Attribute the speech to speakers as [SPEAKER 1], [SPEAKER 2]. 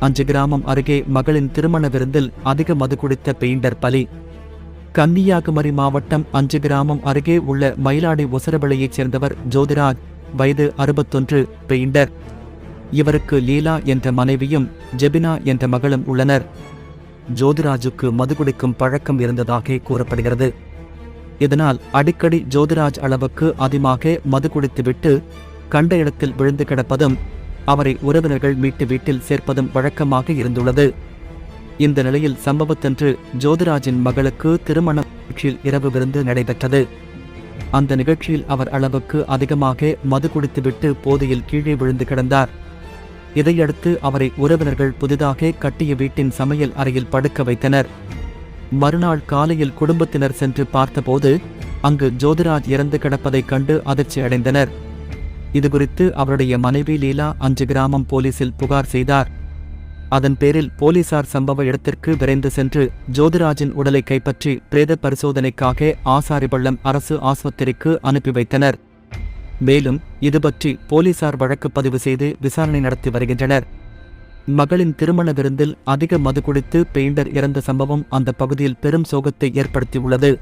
[SPEAKER 1] அஞ்சு கிராமம் அருகே மகளின் திருமண விருந்தில் அதிக மது குடித்த பெயிண்டர் பலி. கன்னியாகுமரி மாவட்டம் அஞ்சு கிராமம் அருகே உள்ள மயிலாடி ஒசரவிளையைச் சேர்ந்தவர் ஜோதிராஜ் வயது அறுபத்தொன்று பெயிண்டர். இவருக்கு லீலா என்ற மனைவியும் ஜெபினா என்ற மகளும் உள்ளனர். ஜோதிராஜுக்கு மது குடிக்கும் பழக்கம் இருந்ததாக கூறப்படுகிறது. இதனால் அடிக்கடி ஜோதிராஜ் அளவுக்கு அதிகமாக மது குடித்துவிட்டு கண்ட இடத்தில் விழுந்து கிடப்பதும் அவரை உறவினர்கள் மீட்டு வீட்டில் சேர்ப்பதும் வழக்கமாக இருந்துள்ளது. இந்த நிலையில் சம்பவத்தன்று ஜோதிராஜின் மகளுக்கு திருமண நிகழ்ச்சியில் இரவு விருந்து நடைபெற்றது. அந்த நிகழ்ச்சியில் அவர் அளவுக்கு அதிகமாக மது குடித்துவிட்டு போதையில் கீழே விழுந்து கிடந்தார். இதையடுத்து அவரை உறவினர்கள் புதிதாக கட்டிய வீட்டின் சமையல் அறையில் படுக்க வைத்தனர். மறுநாள் காலையில் குடும்பத்தினர் சென்று பார்த்தபோது அங்கு ஜோதிராஜ் இறந்து கிடப்பதைக் கண்டு அதிர்ச்சி அடைந்தனர் இதுகுறித்து அவருடைய மனைவி லீலா அஞ்சு கிராமம் போலீசில் புகார் செய்தார். அதன் பேரில் போலீசார் சம்பவ இடத்திற்கு விரைந்து சென்று ஜோதிராஜின் உடலை கைப்பற்றி பிரேத பரிசோதனைக்காக ஆசாரிபள்ளம் அரசு ஆஸ்பத்திரிக்கு அனுப்பி வைத்தனர். மேலும் இதுபற்றி போலீசார் வழக்கு பதிவு செய்து விசாரணை நடத்தி வருகின்றனர். மகளின் திருமண விருந்தில் அதிக மது குடித்து பெயிண்டர் இறந்த சம்பவம் அந்த பகுதியில் பெரும் சோகத்தை ஏற்படுத்தியுள்ளது.